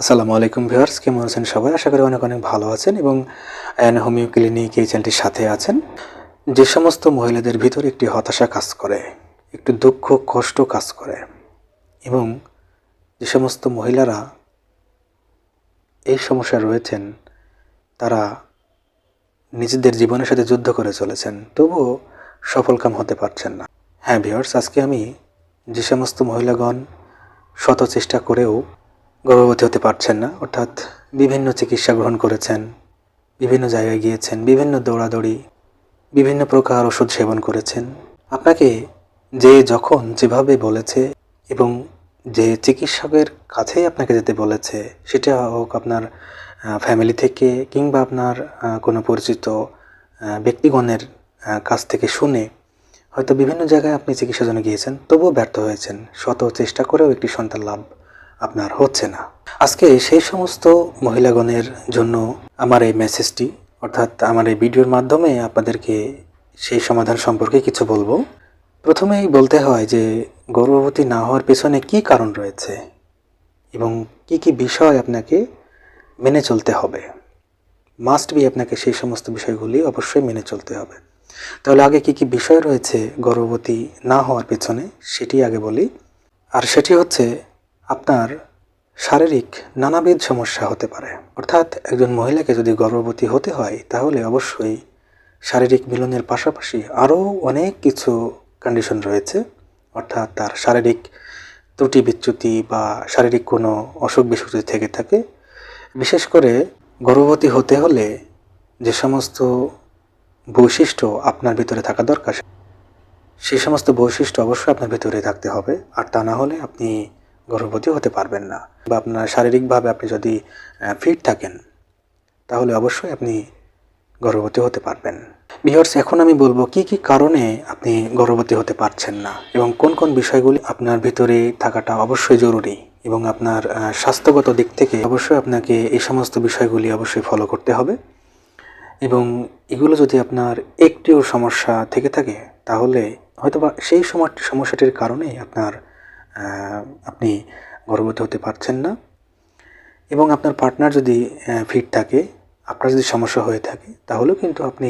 আসসালামু আলাইকুম ভিউয়ার্স, কেমন আছেন সবাই? আশা করি অনেক অনেক ভালো আছেন এবং অ্যান হোমিও ক্লিনিক এই চ্যানেলটির সাথে আছেন। যে সমস্ত মহিলাদের ভিতর একটি হতাশা কাজ করে, একটু দুঃখ, কষ্ট কাজ করে এবং যে সমস্ত মহিলারা এই সমস্যায় রয়েছেন, তারা নিজেদের জীবনের সাথে যুদ্ধ করে চলেছেন, তবুও সফলকাম হতে পারছেন না। হ্যাঁ ভিউয়ার্স, আজকে আমি যে সমস্ত মহিলাগণ শত চেষ্টা করেও গর্ভবতী হতে পারছেন না। অর্থাৎ বিভিন্ন চিকিৎসা গ্রহণ করেছেন, বিভিন্ন জায়গায় গিয়েছেন, বিভিন্ন দৌড়াদৌড়ি, বিভিন্ন প্রকার ওষুধ সেবন করেছেন। আপনাকে যে যখন যেভাবে বলেছে এবং যে চিকিৎসকের কাছেই আপনাকে যেতে বলেছে, সেটা হোক আপনার ফ্যামিলি থেকে কিংবা আপনার কোনো পরিচিত ব্যক্তিগণের কাছ থেকে শুনে হয়তো বিভিন্ন জায়গায় আপনি চিকিৎসার জন্য গিয়েছেন, তবুও ব্যর্থ হয়েছেন। শত চেষ্টা করেও একটি সন্তান লাভ আপনার হচ্ছে না। আজকে সেই সমস্ত মহিলাগণের জন্য আমার এই মেসেজটি অর্থাৎ আমার এই ভিডিওর মাধ্যমে আপনাদেরকে সেই সমাধান সম্পর্কে কিছু বলব। প্রথমেই বলতে হয় যে, গর্ভবতী না হওয়ার পেছনে কি কারণ রয়েছে এবং কি কি বিষয় আপনাকে মেনে চলতে হবে? মাস্ট বি আপনাকে সেই সমস্ত বিষয়গুলি অবশ্যই মেনে চলতে হবে। তাহলে আগে কি কি বিষয় রয়েছে গর্ভবতী না হওয়ার পেছনে, সেটি আগে বলি। আর সেটি হচ্ছে আপনার শারীরিক নানাবিধ সমস্যা হতে পারে। অর্থাৎ একজন মহিলাকে যদি গর্ভবতী হতে হয়, তাহলে অবশ্যই শারীরিক মিলনের পাশাপাশি আরও অনেক কিছু কন্ডিশন রয়েছে। অর্থাৎ তার শারীরিক ত্রুটি বিচ্যুতি বা শারীরিক কোনো অসুখ বিসুখ থেকে থাকে। বিশেষ করে গর্ভবতী হতে হলে যে সমস্ত বৈশিষ্ট্য আপনার ভিতরে থাকা দরকার সেই সমস্ত বৈশিষ্ট্য অবশ্যই আপনার ভিতরে থাকতে হবে। আর তা না হলে আপনি গর্ভবতী হতে পারবেন না বা আপনার শারীরিকভাবে আপনি যদি ফিট থাকেন, তাহলে অবশ্যই আপনি গর্ভবতী হতে পারবেন। বিহার্স এখন আমি বলব কি কি কারণে আপনি গর্ভবতী হতে পারছেন না এবং কোন কোন বিষয়গুলি আপনার ভিতরে থাকাটা অবশ্যই জরুরি এবং আপনার স্বাস্থ্যগত দিক থেকে অবশ্যই আপনাকে এই সমস্ত বিষয়গুলি অবশ্যই ফলো করতে হবে এবং এগুলো যদি আপনার একটিও সমস্যা থেকে থাকে, তাহলে হয়তোবা সেই সময় সমস্যাটির কারণেই আপনার আপনি গর্ভবতী হতে পারছেন না এবং আপনার পার্টনার যদি ফিট থাকে, আপনার যদি সমস্যা হয়ে থাকে, তাহলেও কিন্তু আপনি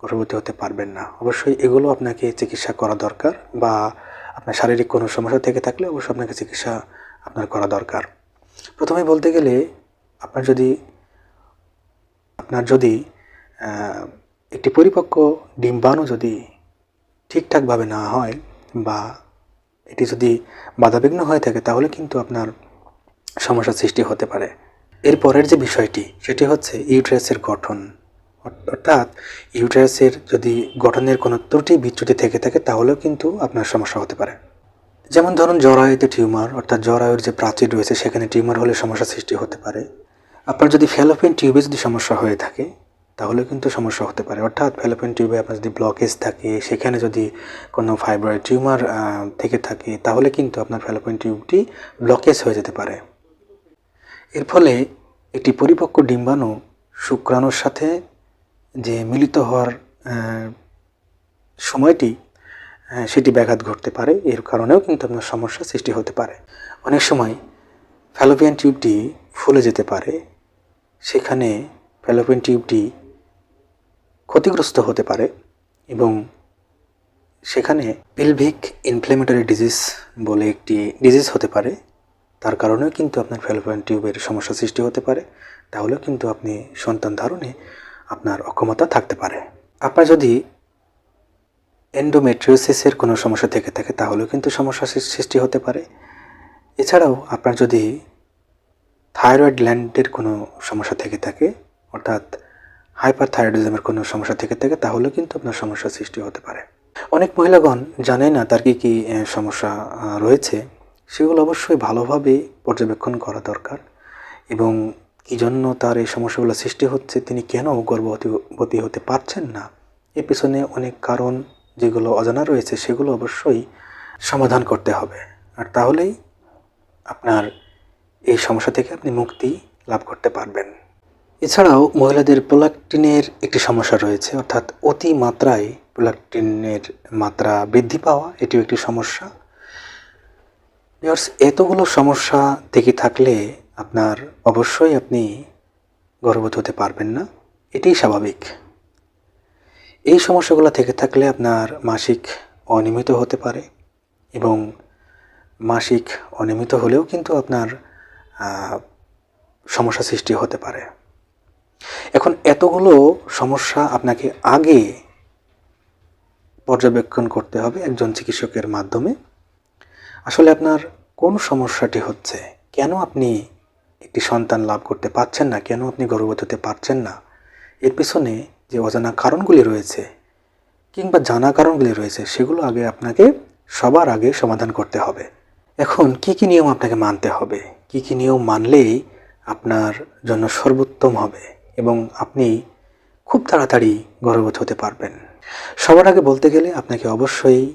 গর্ভবতী হতে পারবেন না। অবশ্যই এগুলো আপনাকে চিকিৎসা করা দরকার বা আপনার শারীরিক কোনো সমস্যা থেকে থাকলে অবশ্যই আপনাকে চিকিৎসা আপনার করা দরকার। প্রথমে বলতে গেলে, আপনার যদি আপনার যদি একটি পরিপক্ক ডিম্বাণু যদি ঠিকঠাকভাবে না হয় বা এটি যদি বাধাবিঘ্ন হয়ে থাকে, তাহলে কিন্তু আপনার সমস্যার সৃষ্টি হতে পারে। এর পরের যে বিষয়টি, সেটি হচ্ছে ইউট্রাসের গঠন। অর্থাৎ ইউট্রাসের যদি গঠনের কোনো ত্রুটি, বিচ্যুতি থেকে থাকে, তাহলেও কিন্তু আপনার সমস্যা হতে পারে। যেমন ধরুন, জরায়ুতে টিউমার, অর্থাৎ জরায়ুর যে প্রাচীর রয়েছে, সেখানে টিউমার হলে সমস্যা সৃষ্টি হতে পারে। আপনার যদি ফ্যালোপিন টিউবে যদি সমস্যা হয়ে থাকে তাহলে কিন্তু সমস্যা হতে পারে। অর্থাৎ ফ্যালোপিন টিউবে আপনার যদি ব্লকেজ থাকে, সেখানে যদি কোনো ফাইব্রয়েড টিউমার থেকে থাকে, তাহলে কিন্তু আপনার ফ্যালোপিন টিউবটি ব্লকেজ হয়ে যেতে পারে। এর ফলে একটি পরিপক্ক ডিম্বাণু শুক্রাণুর সাথে যে মিলিত হওয়ার সময়টি সেটি ব্যাঘাত ঘটতে পারে। এর কারণেও কিন্তু আপনার সমস্যা সৃষ্টি হতে পারে। অনেক সময় ফ্যালোপিয়ান টিউবটি ফুলে যেতে পারে। সেখানে ফ্যালোপিয়ান টিউবটি ক্ষতিগ্রস্ত হতে পারে এবং সেখানে পেলভিক ইনফ্লেমেটরি ডিজিজ বলে একটি ডিজিজ হতে পারে। তার কারণেও কিন্তু আপনার ফ্যালোপিয়ান টিউবের সমস্যা সৃষ্টি হতে পারে। তাহলেও কিন্তু আপনি সন্তান ধারণে আপনার অক্ষমতা থাকতে পারে। আপনার যদি এন্ডোমেট্রিওসিসের কোনো সমস্যা থেকে থাকে, তাহলেও কিন্তু সমস্যা সৃষ্টি হতে পারে। এছাড়াও আপনার যদি থাইরয়েড গ্ল্যান্ডের কোনো সমস্যা থেকে থাকে, অর্থাৎ হাইপার থাইরয়েডিজমের কোনো সমস্যা থেকে থাকে তাহলেও কিন্তু আপনার সমস্যা সৃষ্টি হতে পারে। অনেক মহিলাগণ জানে না তার কী কী সমস্যা রয়েছে। সেগুলো অবশ্যই ভালোভাবে পর্যবেক্ষণ করা দরকার। এবং কী জন্য তার এই সমস্যাগুলো সৃষ্টি হচ্ছে, তিনি কেন গর্ভবতী হতে পারছেন না? এর পিছনে অনেক কারণ যেগুলো অজানা রয়েছে, সেগুলো অবশ্যই সমাধান করতে হবে। আর তাহলেই আপনার এই সমস্যা থেকে আপনি মুক্তি লাভ করতে পারবেন। এছাড়াও মহিলাদের প্রোলাকটিনের একটি সমস্যা রয়েছে, অর্থাৎ অতি মাত্রায় প্রোলাকটিনের মাত্রা বৃদ্ধি পাওয়া, এটিও একটি সমস্যা। এতগুলো সমস্যা থেকে থাকলে আপনার অবশ্যই আপনি গর্ভবতী হতে পারবেন না, এটাই স্বাভাবিক। এই সমস্যাগুলো থেকে থাকলে আপনার মাসিক অনিয়মিত হতে পারে এবং মাসিক অনিয়মিত হলেও কিন্তু আপনার সমস্যা সৃষ্টি হতে পারে। এখন এতগুলো সমস্যা আপনাকে আগে পর্যবেক্ষণ করতে হবে একজন চিকিৎসকের মাধ্যমে। আসলে আপনার কোন সমস্যাটি হচ্ছে? কেন আপনি একটি সন্তান লাভ করতে পারছেন না? কেন আপনি গর্ভবতী হতে পারছেন না? এর পিছনে যে অজানা কারণগুলি রয়েছে কিংবা জানা কারণগুলি রয়েছে, সেগুলো আগে আপনাকে সবার আগে সমাধান করতে হবে। এখন কি কি নিয়ম আপনাকে মানতে হবে? কি কি নিয়ম মানলেই আপনার জন্য সর্বোত্তম হবে? এবং আপনি খুব তাড়াতাড়ি গর্ভবতী হতে পারবেন। সবার আগে বলতে গেলে আপনাকে অবশ্যই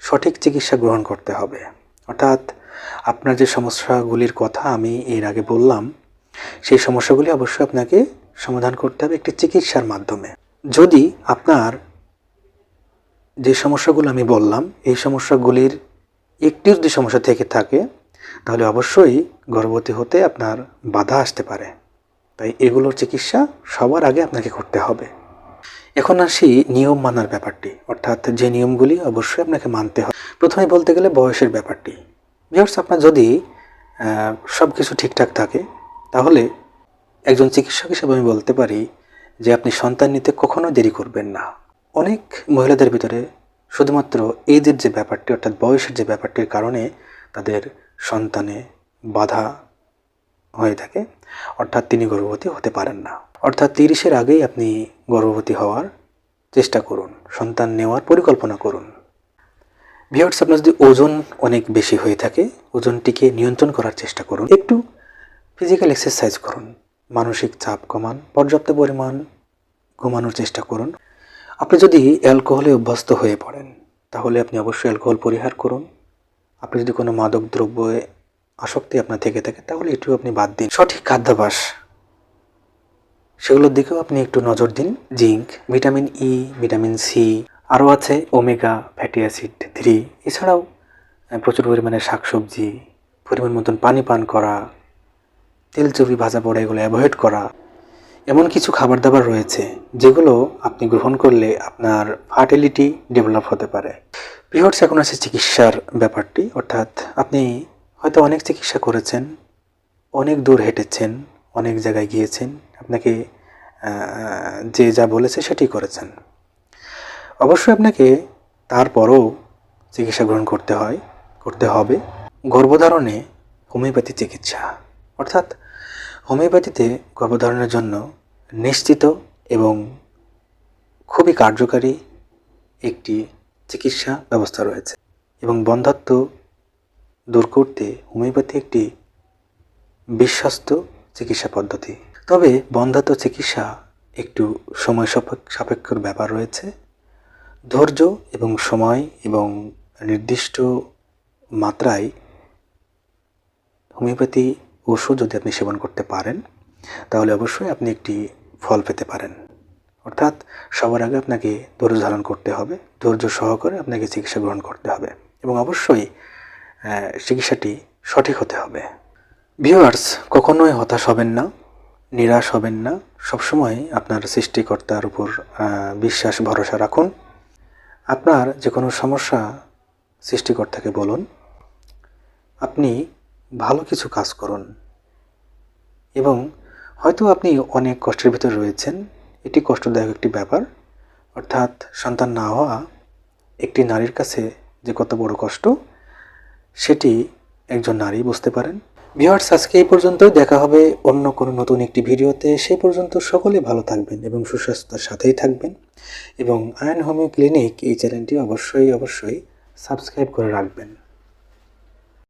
সঠিক চিকিৎসা গ্রহণ করতে হবে। অর্থাৎ আপনার যে সমস্যাগুলির কথা আমি এর আগে বললাম, সেই সমস্যাগুলি অবশ্যই আপনাকে সমাধান করতে হবে একটি চিকিৎসার মাধ্যমে। যদি আপনার যে সমস্যাগুলো আমি বললাম, এই সমস্যাগুলির একটি যদি সমস্যা থেকে থাকে, তাহলে অবশ্যই গর্ভবতী হতে আপনার বাধা আসতে পারে। তাই এগুলোর চিকিৎসা সবার আগে আপনাকে করতে হবে। এখন আসি নিয়ম মানার ব্যাপারটি, অর্থাৎ যে নিয়মগুলি অবশ্যই আপনাকে মানতে হবে। প্রথমে বলতে গেলে বয়সের ব্যাপারটি। ভিউয়ার্স আপনার যদি সব কিছু ঠিকঠাক থাকে, তাহলে একজন চিকিৎসক হিসেবে আমি বলতে পারি যে আপনি সন্তান নিতে কখনো দেরি করবেন না। অনেক মহিলাদের ভিতরে শুধুমাত্র এজের যে ব্যাপারটি, অর্থাৎ বয়সের যে ব্যাপারটির কারণে তাদের সন্তানে বাধা হয়ে থাকে, অর্থাৎ তিনি গর্ভবতী হতে পারেন না। অর্থাৎ তিরিশের আগেই আপনি গর্ভবতী হওয়ার চেষ্টা করুন, সন্তান নেওয়ার পরিকল্পনা করুন। ভিওর্স আপনার যদি ওজন অনেক বেশি হয়ে থাকে, ওজনটিকে নিয়ন্ত্রণ করার চেষ্টা করুন। একটু ফিজিক্যাল এক্সারসাইজ করুন, মানসিক চাপ কমান, পর্যাপ্ত পরিমাণ ঘুমানোর চেষ্টা করুন। আপনি যদি অ্যালকোহলে অভ্যস্ত হয়ে পড়েন, তাহলে আপনি অবশ্যই অ্যালকোহল পরিহার করুন। আপনি যদি কোনো মাদক দ্রব্যে আসক্তি আপনার থেকে থাকে, তাহলে এটিও আপনি বাদ দিন। সঠিক খাদ্যাভ্যাস, সেগুলোর দিকেও আপনি একটু নজর দিন। Zinc, vitamin E vitamin C আরও আছে ওমেগা, ফ্যাটি অ্যাসিড থ্রি। এছাড়াও প্রচুর পরিমাণে শাকসবজি, পরিমাণ মতন পানি পান করা, তেল চর্বি ভাজা পড়া এগুলো অ্যাভয়েড করা। এমন কিছু খাবার দাবার রয়েছে, যেগুলো আপনি গ্রহণ করলে আপনার ফার্টিলিটি ডেভেলপ হতে পারে। পিহর্স এখন আছে চিকিৎসার ব্যাপারটি, অর্থাৎ আপনি হয়তো অনেক চিকিৎসা করেছেন, অনেক দূর হেঁটেছেন, অনেক জায়গায় গিয়েছেন। আপনাকে যে যা বলেছে সেটি করেছেন। অবশ্যই আপনাকে তারপরও চিকিৎসা গ্রহণ করতে হয়, করতে হবে। গর্ভধারণে হোমিওপ্যাথি চিকিৎসা, অর্থাৎ হোমিওপ্যাথিতে গর্ভধারণের জন্য নিশ্চিত এবং খুবই কার্যকারী একটি চিকিৎসা ব্যবস্থা রয়েছে এবং বন্ধাত্ম দূর করতে হোমিওপ্যাথি একটি বিশ্বস্ত চিকিৎসা পদ্ধতি। তবে বন্ধাত্ম চিকিৎসা একটু সময় সাপেক্ষ- সাপেক্ষর ব্যাপার রয়েছে। ধৈর্য এবং সময় এবং নির্দিষ্ট মাত্রায় হোমিওপ্যাথি ওষুধ যদি আপনি সেবন করতে পারেন, তাহলে অবশ্যই আপনি একটি ফল পেতে পারেন। অর্থাৎ সবার আগে আপনাকে ধৈর্য ধারণ করতে হবে। ধৈর্য সহকারে আপনাকে চিকিৎসা গ্রহণ করতে হবে। এবং অবশ্যই চিকিৎসাটি সঠিক হতে হবে। ভিউয়ার্স কখনোই হতাশ হবেন না, নিরাশ হবেন না। সবসময় আপনার সৃষ্টিকর্তার উপর বিশ্বাস, ভরসা রাখুন। আপনার যে কোনো সমস্যা সৃষ্টিকর্তাকে বলুন। আপনি ভালো কিছু কাজ করুন। এবং হয়তো আপনি অনেক কষ্টের ভিতরে রয়েছেন। এটি কষ্টদায়ক একটি ব্যাপার। অর্থাৎ সন্তান না হওয়া একটি নারীর কাছে যে কত বড় কষ্ট সেটি একজন নারী বুঝতে পারেন। ভিওয়ার্স আজকে এই পর্যন্তই। দেখা হবে অন্য কোনো নতুন একটি ভিডিওতে। সেই পর্যন্ত সকলে ভালো থাকবেন এবং সুস্বাস্থ্যের সাথেই থাকবেন। এবং আয়ন হোমিও ক্লিনিক এই চ্যানেলটি অবশ্যই অবশ্যই সাবস্ক্রাইব করে রাখবেন।